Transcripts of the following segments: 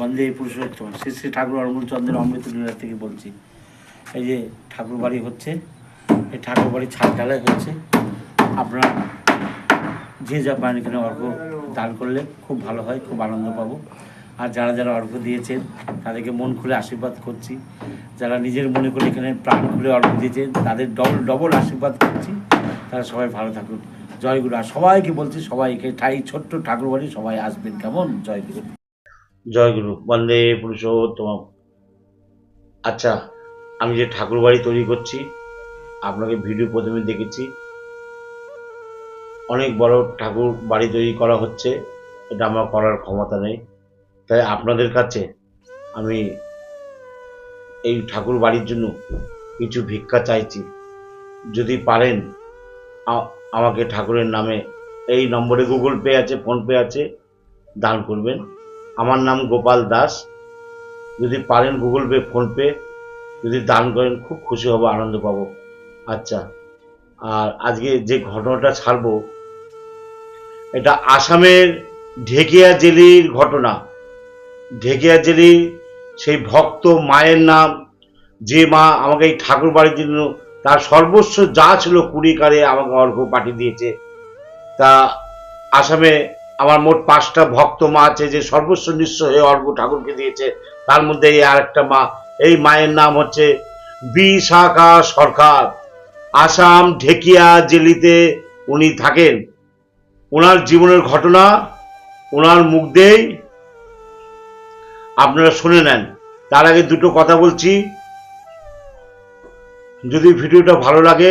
বন্দে পুরুষোত্তম, শ্রী শ্রী ঠাকুর অরমুল চন্দ্রের অমৃত লীলা থেকে বলছি। এই যে ঠাকুর বাড়ি হচ্ছে, এই ঠাকুর বাড়ির ছাদ ঢালাই হচ্ছে। আপনারা যে যা পান এখানে অর্ঘ দান করলে খুব ভালো হয়, খুব আনন্দ পাবো। আর যারা যারা অর্ঘ দিয়েছেন, তাদেরকে মন খুলে আশীর্বাদ করছি। যারা নিজের মনে করে এখানে প্রাণ খুলে অর্ঘ দিয়েছেন, তাদের ডবল ডবল আশীর্বাদ করছি। তারা সবাই ভালো থাকুন। জয়গুরু আর সবাইকে বলছি সবাই এখানে ঠাই, ছোট্ট ঠাকুর বাড়ি সবাই আসবেন। কেমন? জয়গুরু জয়গুরু, বন্দে পুরুষোত্তম আচ্ছা আমি যে ঠাকুর বাড়ি তৈরি করছি, আপনাকে ভিডিও প্রথমে দেখেছি। অনেক বড় ঠাকুর বাড়ি তৈরি করা হচ্ছে, এটা আমার করার ক্ষমতা নেই। তাই আপনাদের কাছে আমি এই ঠাকুর বাড়ির জন্য কিছু ভিক্ষা চাইছি। যদি পারেন আমাকে ঠাকুরের নামে, এই নম্বরে গুগল পে আছে ফোনপে আছে, দান করবেন। আমার নাম গোপাল দাস। যদি পারেন গুগল পে ফোনপে যদি দান করেন, খুব খুশি হব, আনন্দ পাবো। আচ্ছা আর আজকে যে ঘটনাটা ছাড়বো, এটা আসামের ঢেকিয়া জেলির ঘটনা। ঢেকিয়া জেলি, সেই ভক্ত মায়ের নাম, যে মা আমাকে এই ঠাকুর বাড়ির জন্য তার সর্বস্ব যা ছিল কুড়ি কারে আমাকে অর্ঘ পাঠিয়ে দিয়েছে। তা আসামে আমার মোট পাঁচটা ভক্ত মা আছে যে সর্বস্ব নিঃস্ব হয়ে অর্ঘ ঠাকুরকে দিয়েছে। তার মধ্যে এই আরেকটা মা। এই মায়ের নাম হচ্ছে বিশাখা সরকার। আসাম ঢেকিয়া জেলিতে উনি থাকেন। ওনার জীবনের ঘটনা ওনার মুখ দিয়েই আপনারা শুনে নেন। তার আগে দুটো কথা বলছি। যদি ভিডিওটা ভালো লাগে,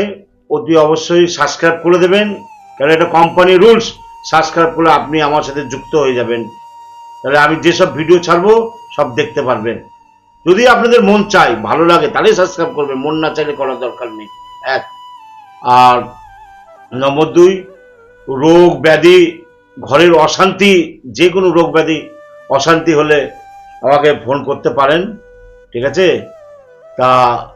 অতি অবশ্যই সাবস্ক্রাইব করে দেবেন। কারণ এটা কোম্পানি রুলস সাবস্ক্রাইব করলে আপনি আমার সাথে যুক্ত হয়ে যাবেন। তাহলে আমি যেসব ভিডিও ছাড়বো, সব দেখতে পারবেন। যদি আপনাদের মন চাই ভালো লাগে, তাহলে সাবস্ক্রাইব করবেন। মন না চাইলে করার দরকার নেই। এক। আর নম্বর দুই, রোগ ব্যাধি, ঘরের অশান্তি যে কোনো রোগ ব্যাধি, অশান্তি হলে আমাকে ফোন করতে পারেন। ঠিক আছে? তা,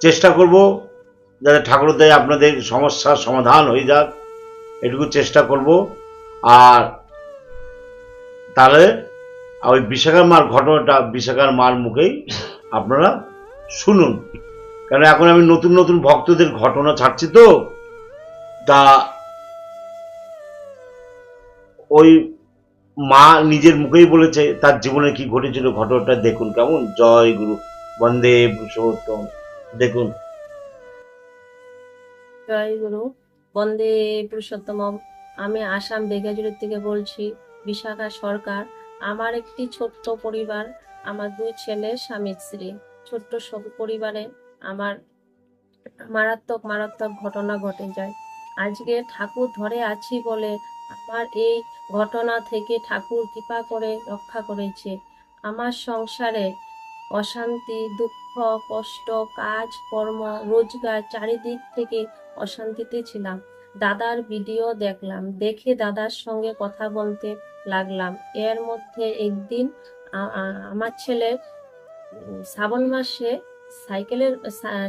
চেষ্টা করব। যাতে ঠাকুর ঠাকুরদায় আপনাদের সমস্যার সমাধান হয়ে যাক, এটুকু চেষ্টা করব। আর তাহলে ওই বিশাখার মার ঘটনাটা, বিশাখার মার মুখেই আপনারা শুনুন। কারণ এখন আমি নতুন নতুন ভক্তদের ঘটনা ছাড়ছি তো? তা ওই মা নিজের মুখেই বলেছে, তার জীবনে কি ঘটেছিল ঘটনাটা দেখুন কেমন? জয় গুরু, বন্দে পুরুষোত্তম, দেখুন। জয় গুরু বন্দে পুরুষোত্তম, আমি আসাম বেগাজুরি থেকে বলছি, বিশাখা সরকার, আমার একটি ছোট্ট পরিবার, আমার দুই ছেলে, স্বামী, স্ত্রী। ছোট্ট সব পরিবারে আমার মারাত্মক মারাত্মক ঘটনা ঘটে যায়। আজকে ঠাকুর ধরে আছি বলে আমার এই ঘটনা থেকে ঠাকুর কৃপা করে রক্ষা করেছে। আমার সংসারে অশান্তি, দুঃখ, কষ্ট, কাজ, কর্ম, রোজগার চারিদিক থেকে অশান্তিতে ছিলাম। দাদার ভিডিও দেখলাম, দেখে দাদার সঙ্গে কথা বলতে লাগলাম। এর মধ্যে একদিন আমার ছেলে শ্রাবণ মাসে সাইকেলের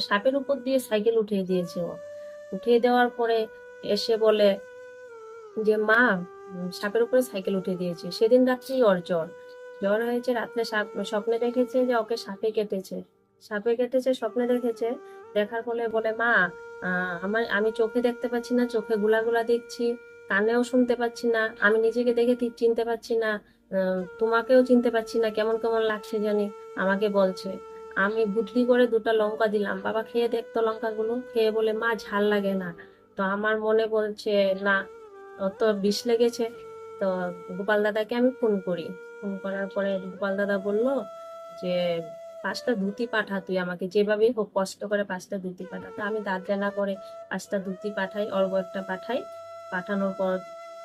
সাপের উপর দিয়ে সাইকেল উঠিয়ে দিয়েছে ও। উঠিয়ে দেওয়ার পরে এসে বলে যে, মা সাপের উপরে সাইকেল উঠিয়ে দিয়েছে। সেদিন রাত্রি ওর জ্বর। জ্বর হয়েছে, রাত্রে সাপ, স্বপ্নে দেখেছে যে, ওকে সাপে কেটেছে। সাপে কেটেছে, স্বপ্নে দেখেছে। দেখার ফলে বলে, মা আমার, আমি চোখে দেখতে পাচ্ছি না, চোখে গুলা গুলা দেখছি, কানেও শুনতে পাচ্ছি না, আমি নিজেকে দেখে ঠিক চিনতে পারছি না তোমাকেও চিনতে পারছি না, কেমন কেমন লাগছে জানি, আমাকে বলছে। আমি বুদ্ধি করে দুটো লঙ্কা দিলাম, বাবা খেয়ে দেখতো লঙ্কাগুলো, খেয়ে বলে, মা, ঝাল লাগে না। তো আমার মনে বলছে, না, অত বিষ লেগেছে। তো গোপাল দাদাকে আমি ফোন করি। ফোন করার পরে গোপাল দাদা বলল যে পাঁচটা ধুতি পাঠা, তুই আমাকে যেভাবেই হোক কষ্ট করে পাঁচটা ধুতি পাঠা। তো আমি দাঁত জানা করে পাঁচটা ধুতি পাঠাই অর্ঘ একটা পাঠাই। পাঠানোর পর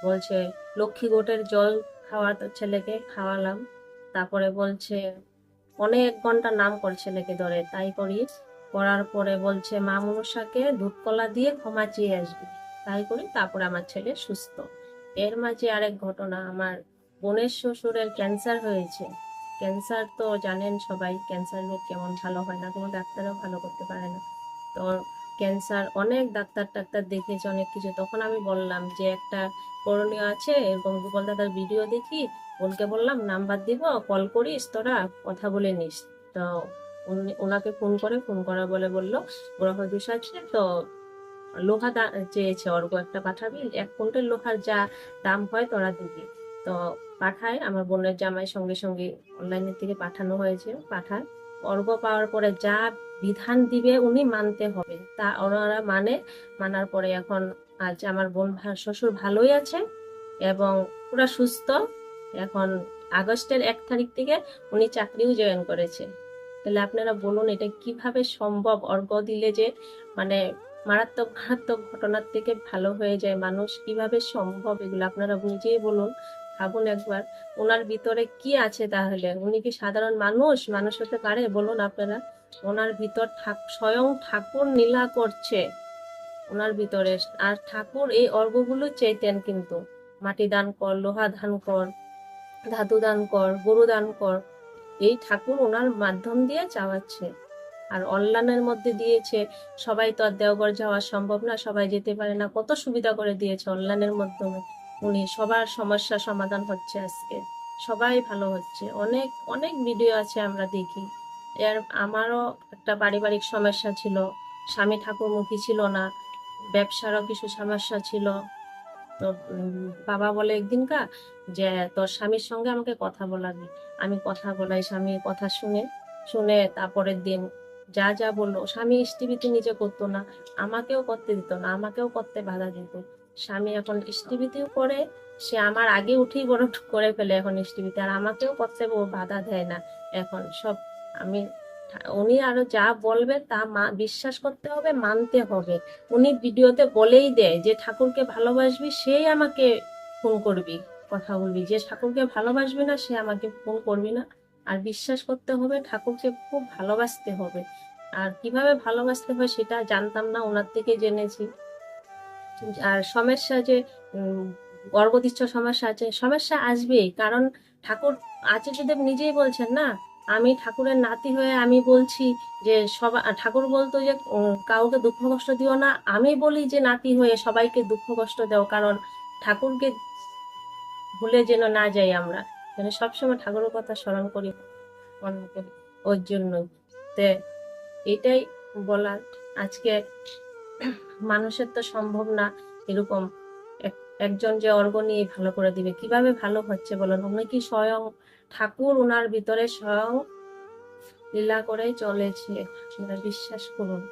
বলছে, লক্ষ্মী গোটের জল খাওয়া ছেলেকে খাওয়ালাম। তারপরে বলছে, অনেক ঘণ্টা নাম কর ছেলেকে ধরে, তাই করি। করার পরে বলছে, মা মনসাকে দুধ কলা দিয়ে ক্ষমা চেয়ে আসবি। তাই করি, তারপরে আমার ছেলে সুস্থ। এর মাঝে আরেক ঘটনা, আমার বোনের শ্বশুরের ক্যান্সার হয়েছে। ক্যান্সার তো জানেন সবাই, ক্যান্সার রোগ কেমন ভালো হয় না, কোনো ডাক্তারও ভালো করতে পারে না। তো ক্যান্সার, অনেক ডাক্তার টাক্তার দেখেছে অনেক কিছু। তখন আমি বললাম যে একটা করণীয় আছে, এরকম গোপাল দাদার ভিডিও দেখি, বোনকে বললাম, নাম্বার দিব কল করিস, তোরা কথা বলে নিস। তো ওনাকে ফোন করে ফোন করা বলে বলল গ্রহ দোষ আছে তো লোহা চেয়েছে অর্ঘ একটা পাঠাবি, এক কুইন্টাল লোহার যা দাম হয়, তোরা দিবি। তো পাঠায়। আমার বোনের জামাই সঙ্গে সঙ্গে অনলাইনের থেকে পাঠানো হয়েছে, পাঠায়। অর্ঘ পাওয়ার পরে যা বিধান দিবে উনি মানতে হবে। তা ওনারা মানে মানার পরে এখন আজ আমার বোন শ্বশুর ভালোই আছে এবং পুরো সুস্থ। এখন আগস্টের এক তারিখ থেকে উনি চাকরিও জয়েন করেছে। তাহলে আপনারা বলুন এটা কীভাবে সম্ভব? অর্ঘ দিলে যে মানে মারাত্মক মারাত্মক ঘটনার থেকে ভালো হয়ে যায় মানুষ, কীভাবে সম্ভব? এগুলো আপনারা বুঝিয়ে বলুন। ভাবুন একবার। ওনার ভিতরে কি আছে তাহলে? উনি কি সাধারণ মানুষ? মানুষ হতে পারে? বলুন আপনারা। ওনার ভিতর স্বয়ং ঠাকুর নীলা করছে ওনার ভিতরে। আর ঠাকুর এই অর্ঘগুলো চাইতেন কিন্তু। মাটি দান কর, লোহা দান কর, ধাতু দান কর, গরু দান কর। এই ঠাকুর ওনার মাধ্যম দিয়ে চাওয়াচ্ছে আর অনলাইনের মধ্যে দিয়েছে, সবাই তো আর দেওঘর যাওয়া সম্ভব না, সবাই যেতে পারে না। কত সুবিধা করে দিয়েছে অনলাইনের মাধ্যমে। উনি, সবার সমস্যা সমাধান হচ্ছে আজকে। সবাই ভালো হচ্ছে। অনেক অনেক ভিডিও আছে আমরা দেখি। এর আমারও একটা পারিবারিক সমস্যা ছিল। স্বামী ঠাকুরমুখী ছিল না। ব্যবসারও কিছু সমস্যা ছিল। তো বাবা বলে একদিনকা যে, তোর স্বামীর সঙ্গে আমাকে কথা বলাবি। আমি কথা বলাই স্বামী কথা শুনে শুনে তারপরের দিন যা যা বলল, স্বামী স্টিভিতে নিজে করতো না। আমাকেও করতে দিত না। আমাকেও করতে বাধা দিত। স্বামী এখন স্টিভিতেও করে সে আমার আগে উঠেই বড় করে ফেলে এখন স্টিভিতে আর আমাকেও করতে ও বাধা দেয় না এখন। সব আমি উনি আরও যা বলবে তা বিশ্বাস করতে হবে, মানতে হবে। উনি ভিডিওতে বলেই দেয় যে, ঠাকুরকে ভালোবাসবি, সেই আমাকে ফোন করবি। কথা বলবি। যে ঠাকুরকে ভালোবাসবি না, সে আমাকে ফোন করবি না। আর বিশ্বাস করতে হবে, ঠাকুরকে খুব ভালোবাসতে হবে। আর কীভাবে ভালোবাসতে হয় সেটা জানতাম না, ওনার থেকে জেনেছি। আর সমস্যা যে গর্ভদিচ্ছ সমস্যা আছে, সমস্যা আসবেই। কারণ ঠাকুর, আচার্যদেব নিজেই বলছেন না, আমি ঠাকুরের নাতি হয়ে আমি বলছি যে সবাই ঠাকুর বলতো যে কাউকে দুঃখ কষ্ট দিও না, আমি বলি যে, নাতি হয়ে সবাইকে দুঃখ কষ্ট দাও, কারণ ঠাকুরকে ভুলে যেন না যাই আমরা। যেন সবসময় ঠাকুরের কথা স্মরণ করি মনে ওর জন্যই। তে, এটাই বলার আজকে মানুষের তো সম্ভব না এরকম এক- একজন যে অর্গ নিয়ে ভালো করে দিবে। কীভাবে ভালো হচ্ছে বলুন? উনি কি স্বয়ং ঠাকুর? ওনার ভিতরে স্বয়ং লীলা করে চলেছে। আপনারা বিশ্বাস করুন,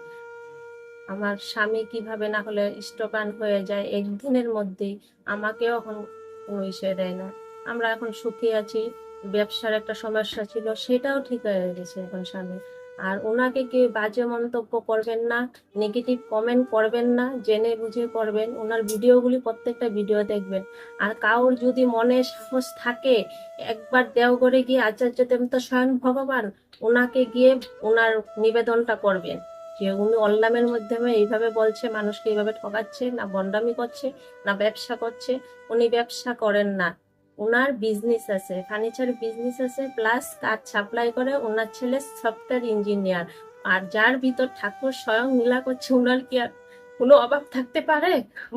আমার স্বামী কীভাবে না হলে স্টপান হয়ে যায়? একদিনের মধ্যেই আমাকেও এখন কোনো ইসে দেয় না। আমরা এখন সুখী আছি, ব্যবসার একটা সমস্যা ছিল, সেটাও ঠিক হয়ে গেছে এখন স্বামী আর ওনাকে কেউ বাজে মন্তব্য করবেন না নেগেটিভ কমেন্ট করবেন না, জেনে বুঝে করবেন, ওনার ভিডিওগুলি প্রত্যেকটা ভিডিও দেখবেন। আর কাউর যদি মনে সাহস থাকে, একবার দেওঘরে গিয়ে আচার্য দেব তো স্বয়ং ভগবান ওনাকে গিয়ে ওনার নিবেদনটা করবেন। যে উনি অনলাইনের মাধ্যমে এইভাবে বলছে, মানুষকে এইভাবে ঠকাচ্ছে, না বন্ডামি করছে, না ব্যবসা করছে, উনি ব্যবসা করেন না। ওনার বিজনেস আছে ফার্নিচার বিজনেস আছে প্লাস কাঠ সাপ্লাই করে ওনার ছেলে সফটওয়্যার ইঞ্জিনিয়ার আর যার ভিতর ঠাকুর স্বয়ং নীলা করছে ওনার কি আর কোনো অভাব থাকতে পারে?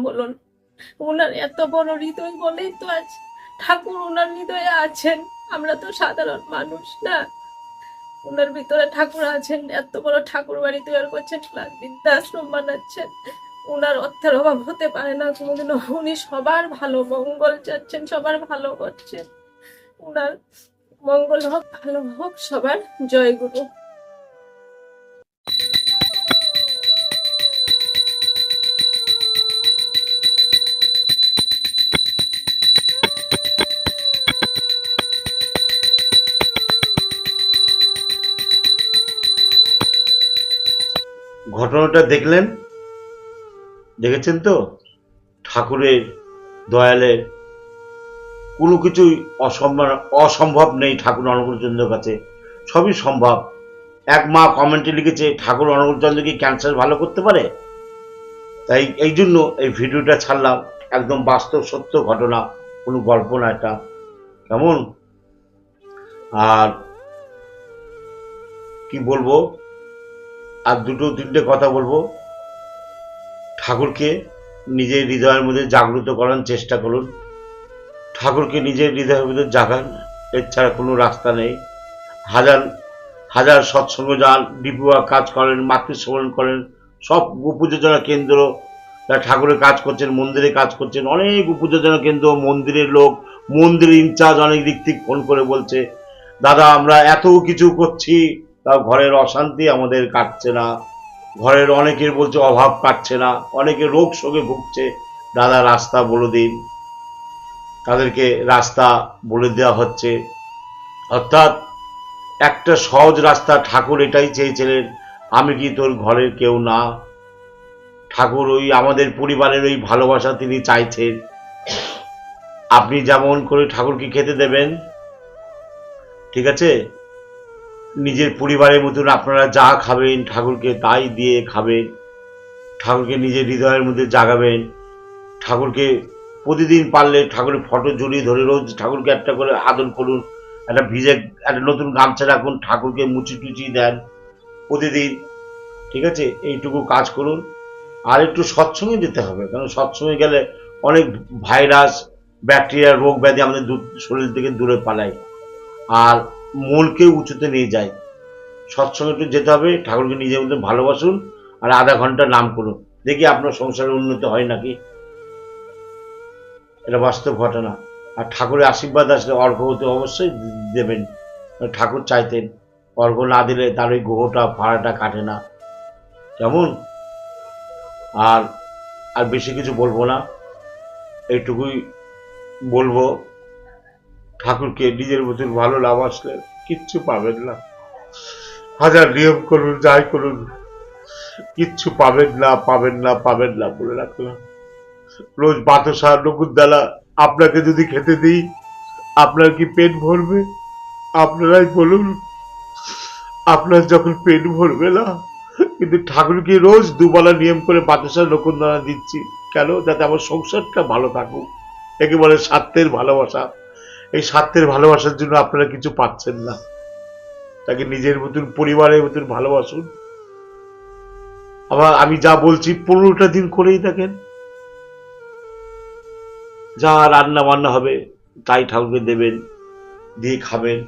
বলুন ওনার এত বড় হৃদয় বলেই তো আজ ঠাকুর ওনার হৃদয়ে আছেন। আমরা তো সাধারণ মানুষ না। ওনার ভিতরে ঠাকুর আছেন, এত বড় ঠাকুর বাড়ি তৈরি করছেন বৃদ্ধাশ্রম বানাচ্ছেন। ওনার অর্থের অভাব হতে পারে না। কোনোদিনও উনি সবার ভালো, মঙ্গল চাচ্ছেন, সবার ভালো করছেন। উনার মঙ্গল হোক, ভালো হোক, সবার জয়গুরু। ঘটনাটা দেখলেন? দেখেছেন তো? ঠাকুরের দয়ালের কোনো কিছুই অসম্ভব অসম্ভব নেই ঠাকুর অনুকূলচন্দ্রের কাছে। সবই সম্ভব। এক মা কমেন্টে লিখেছে, ঠাকুর অনুকূলচন্দ্র কি ক্যান্সার ভালো করতে পারে? তাই এই জন্য এই ভিডিওটা ছাড়লাম। একদম বাস্তব সত্য ঘটনা, কোনো গল্প না এটা। কেমন? আর কি বলব? আর দুটো তিনটে কথা বলব। ঠাকুরকে নিজের হৃদয়ের মধ্যে জাগ্রত করার চেষ্টা করুন। ঠাকুরকে নিজের হৃদয়ের মধ্যে জাগান, এর ছাড়া কোনো রাস্তা নেই। হাজার হাজার সৎসঙ্গ যান ডিপুয়া কাজ করেন মাতৃস্মরণ করেন, সব উপযোজনা কেন্দ্র যারা ঠাকুরের কাজ করছেন মন্দিরে কাজ করছেন, অনেক উপযোজনা কেন্দ্র, মন্দিরের লোক, মন্দিরের ইনচার্জ অনেক দিক থেকে ফোন করে বলছে, দাদা, আমরা এত কিছু করছি, তাও ঘরের অশান্তি আমাদের কাটছে না। ঘরের অনেকের বলছে অভাব কাটছে না, অনেকে রোগ শোকে ভুগছে। দাদা রাস্তা বলে দিন। তাদেরকে রাস্তা বলে দেওয়া হচ্ছে। অর্থাৎ একটা সহজ রাস্তা ঠাকুর এটাই চেয়েছিলেন, আমি কি তোর ঘরের কেউ না? ঠাকুর ওই আমাদের পরিবারের ওই ভালোবাসা তিনি চাইছেন। আপনি যেমন করে ঠাকুরকে খেতে দেবেন, ঠিক আছে? নিজের পরিবারের মতন আপনারা যা খাবেন, ঠাকুরকে তাই দিয়ে খাবেন, ঠাকুরকে নিজের হৃদয়ের মধ্যে জাগাবেন, ঠাকুরকে প্রতিদিন পারলে ঠাকুরের ফটো জড়িয়ে ধরে রোজ ঠাকুরকে একটা করে আদর করুন, একটা ভিজে, একটা নতুন গামছা রাখুন, ঠাকুরকে মুচি টুচি দেন প্রতিদিন, ঠিক আছে? এইটুকু কাজ করুন। আর একটু সৎসঙ্গে যেতে হবে, কারণ সৎসঙ্গে গেলে অনেক ভাইরাস, ব্যাকটেরিয়া, রোগ ব্যাধি আমাদের দূর, শরীর থেকে দূরে পালায়। আর মনকে উঁচুতে নিয়ে যায়। সৎসঙ্গে একটু যেতে হবে, ঠাকুরকে নিজের মধ্যে ভালোবাসুন আর আধা ঘণ্টা নাম করুন। দেখি আপনার সংসারে উন্নতি হয় নাকি। এটা বাস্তব ঘটনা। আর ঠাকুরের আশীর্বাদ আসলে অর্ঘ হতে অবশ্যই দেবেন। ঠাকুর চাইতেন অর্ঘ না দিলে তার ওই গ্রহটা ভাড়াটা কাটে না। কেমন? আর আর বেশি কিছু বলব না। এইটুকুই বলব। ঠাকুরকে নিজের মতন ভালো লাভ আসলে কিচ্ছু পাবেন না। হাজার নিয়ম করুন, যাই করুন, কিচ্ছু পাবেন না পাবেন না পাবেন না বলে রাখলাম। রোজ বাতাসা নকুরদালা আপনাকে যদি খেতে দিই, আপনার কি পেট ভরবে? আপনারাই বলুন, আপনার যখন পেট ভরবে না, কিন্তু ঠাকুরকে রোজ দুবেলা নিয়ম করে বাতাসা নকুরদানা দিচ্ছি, কেন? যাতে আমার সংসারটা ভালো থাকুক। একে বলে স্বার্থের ভালোবাসা। এই স্বার্থের ভালোবাসার জন্য আপনারা কিছু পাচ্ছেন না। তাকে নিজের মতন, পরিবারের মতন ভালোবাসুন। আবার আমি যা বলছি পনেরোটা দিন করেই দেখেন। যা রান্না বান্না হবে তাই ঠাকুরকে দেবেন, দিয়ে খাবেন।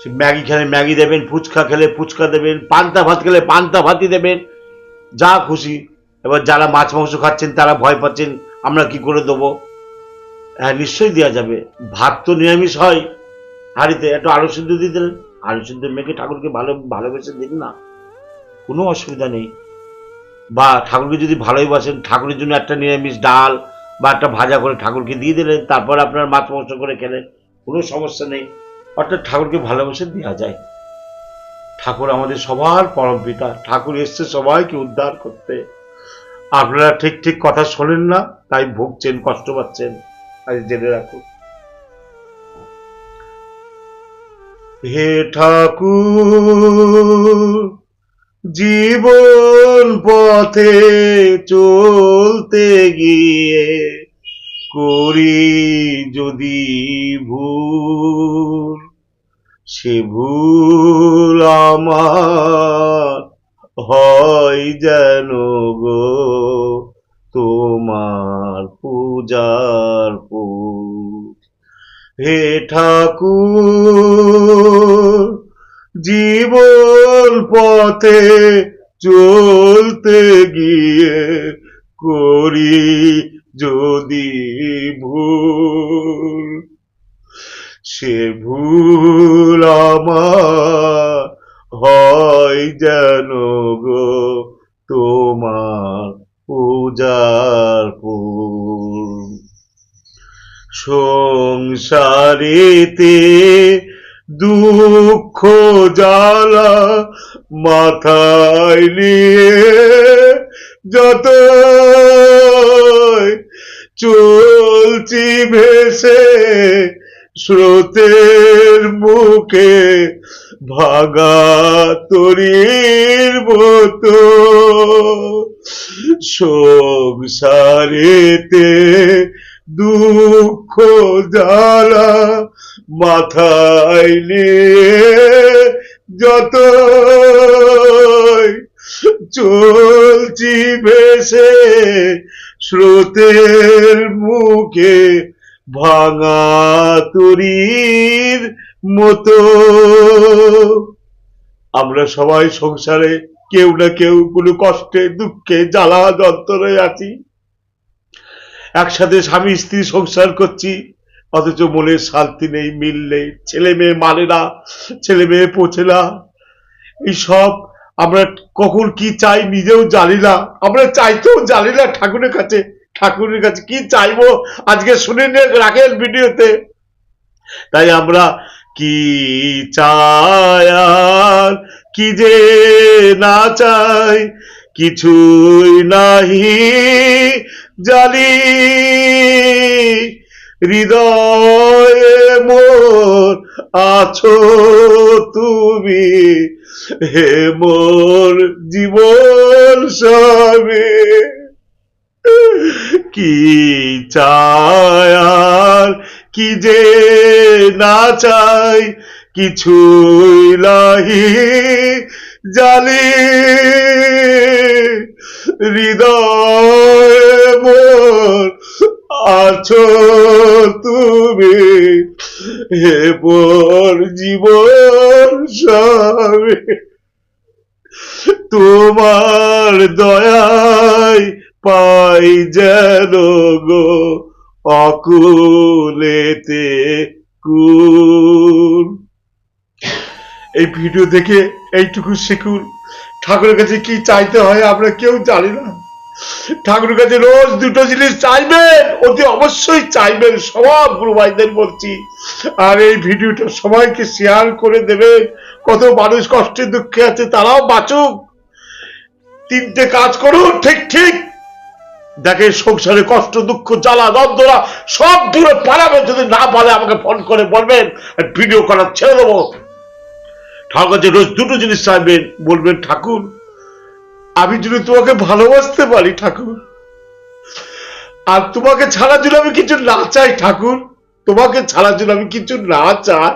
সে ম্যাগি খেলে ম্যাগি দেবেন, ফুচকা খেলে ফুচকা দেবেন, পান্তা ভাত খেলে পান্তা ভাতই দেবেন। যা খুশি। এবার যারা মাছ মাংস খাচ্ছেন তারা ভয় পাচ্ছেন, আমরা কি করে দেবো? হ্যাঁ নিশ্চয়ই দেওয়া যাবে। ভাত তো নিরামিষ হয়। হাঁড়িতে একটু আলু সিদ্ধ দিয়ে দিলেন। আলু সিদ্ধ মেখে ঠাকুরকে ভালো, ভালোবেসে দিন না। কোনো অসুবিধা নেই। বা ঠাকুরকে যদি ভালোই বাসেন, ঠাকুরের জন্য একটা নিরামিষ ডাল বা একটা ভাজা করে ঠাকুরকে দিয়ে দিলেন, তারপর আপনার মাছ মাংস করে খেলেন কোনো সমস্যা নেই। অর্থাৎ ঠাকুরকে ভালোবেসে দেওয়া যায়। ঠাকুর আমাদের সবার পরম পিতা ঠাকুর এসছে সবাইকে উদ্ধার করতে। আপনারা ঠিক ঠিক কথা শোনেন না, তাই ভুগছেন, কষ্ট পাচ্ছেন। আজ জেনে রাখুন হে ঠাকুর, জীবন পথে চলতে গিয়ে করি যদি ভুল, সে ভুল আমার হয় যেন গো। তোমার পূজার ফুল হে ঠাকুর, জীবন পথে চলতে গিয়ে করি যদি ভুল। সে ভুল আমার হয় যেন গো তোমার পূজার ফুল সংসারেতে দুঃখ জ্বালা মাথায় নিয়ে যত চলছি ভেসে স্রোতের মুখে ভাগা তরির মতো। সংসারেতে দুঃখ জ্বালা মাথায় নিয়ে যত চলছি ভেসে স্রোতের মুখে ভাঙা তরির মতো। আমরা সবাই সংসারে কেউ না কেউ কোনো কষ্টে, দুঃখে, জ্বালা যন্ত্রণায় আছি। একসাথে স্বামী, স্ত্রী সংসার করছি, অথচ মনের শান্তি নেই, মিল নেই, ছেলে মেয়ে মানে না, ছেলে মেয়ে পচে না। এইসব আমরা কখন কি চাই নিজেও জানি না। আমরা চাইতেও জানি না ঠাকুরের কাছে ঠাকুরের কাছে কি চাইব? আজকে শুনে নিয়ে রাখেন ভিডিওতে। তাই আমরা কি আর কি যে না চাই? কিছুই নাহি জানি। হৃদয়ে মোর আছো তুমি। হে মোর জীবন সবে কি চায় কি যে না চাই কিছুই লাহি জালি হৃদয় আছো তুমি হে মোর জীবন সবে তোমার দয়ায় পাই যেন গো অকুলেতে কুল। এই ভিডিও দেখে এইটুকু শিখুন। ঠাকুরের কাছে কি চাইতে হয় আমরা কেউ জানি না। ঠাকুরের কাছে রোজ দুটো জিনিস চাইবেন, অতি অবশ্যই চাইবেন, সব গুরু ভাইদের বলছি। আর এই ভিডিওটা সবাইকে শেয়ার করে দেবেন। কত মানুষ কষ্টে দুঃখে আছে তারাও বাঁচুক। তিনটে কাজ করুন, ঠিক ঠিক। দেখে সংসারে কষ্ট, দুঃখ, জ্বালা, যন্ত্রণা, সব দূরে পালাবে। যদি না পারে আমাকে ফোন করে বলবেন ভিডিও করা ছেড়ে দেবো। ঠাকুর কাছে রোজ দুটো জিনিস চাইবেন, বলবেন, ঠাকুর, আমি যদি তোমাকে ভালোবাসতে পারি, ঠাকুর, আর তোমাকে ছাড়া যদি আমি কিছু না চাই, ঠাকুর, তোমাকে ছাড়া যদি আমি কিছু না চাই,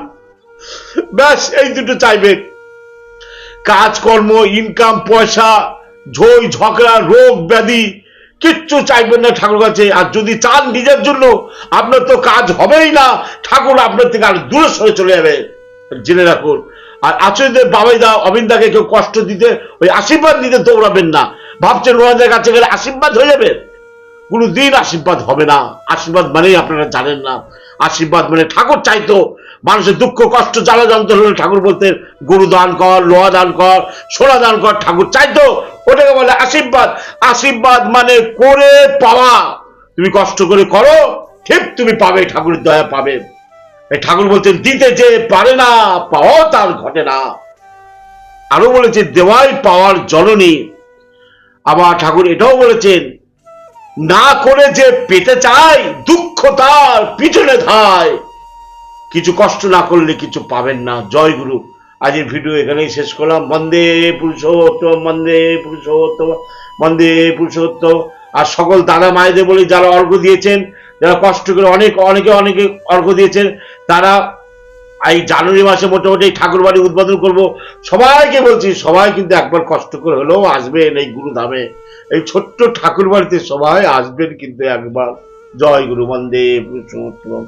ব্যাস, এই দুটো চাইবেন। কাজকর্ম ইনকাম পয়সা, ঝই, ঝগড়া, রোগ, ব্যাধি কিচ্ছু চাইবেন না ঠাকুর কাছে। আর যদি চান নিজের জন্য, আপনার তো কাজ হবেই না। ঠাকুর আপনার থেকে আর দূরে সরে চলে যাবে। জেনে রাখুন। আর আচরিতের বাবাইদা অবিন্দাকে কেউ কষ্ট দিতে, ওই আশীর্বাদ দিতে দৌড়াবেন না। ভাবছেন ওনাদের কাছে গেলে আশীর্বাদ হয়ে যাবে? কোনো দিন আশীর্বাদ হবে না। আশীর্বাদ মানেই আপনারা জানেন না। আশীর্বাদ মানে ঠাকুর চাইতো। মানুষের দুঃখ, কষ্ট, জ্বালা যন্ত্র হলে ঠাকুর বলতেন, গরু দান কর, লোহা দান কর, সোনা দান কর। ঠাকুর চাইতো। ওটাকে বলে আশীর্বাদ। আশীর্বাদ মানে করে পাওয়া। তুমি কষ্ট করে করো, ঠিক তুমি পাবে, ঠাকুরের দয়া পাবে। এই ঠাকুর বলছেন, দিতে যে পারে না, পাওয়াও তার ঘটে না। আরও বলেছে, দেওয়াই পাওয়ার জননী। আবার ঠাকুর এটাও বলেছেন, না করে যে পেতে চায়, দুঃখ তার পিছনে ধায়। কিছু কষ্ট না করলে কিছু পাবেন না। জয় গুরু। আজকের ভিডিও এখানেই শেষ করলাম। বন্দে পুরুষোত্তম বন্দে পুরুষোত্তম বন্দে পুরুষোত্তম। আর সকল দাদা মায়েদের বলি, যারা অর্ঘ দিয়েছেন, যারা কষ্ট করে অনেক, অনেকে অনেকে অর্ঘ দিয়েছেন, তারা এই জানুয়ারি মাসে মোটামুটি ঠাকুর বাড়ি উদ্বোধন করব। সবাইকে বলছি, সবাই কিন্তু একবার কষ্ট করে হলেও আসবেন এই গুরুধামে এই ছোট্ট ঠাকুর বাড়িতে সবাই আসবেন কিন্তু একবার। জয় গুরু, বন্দে পুরুষোত্তম।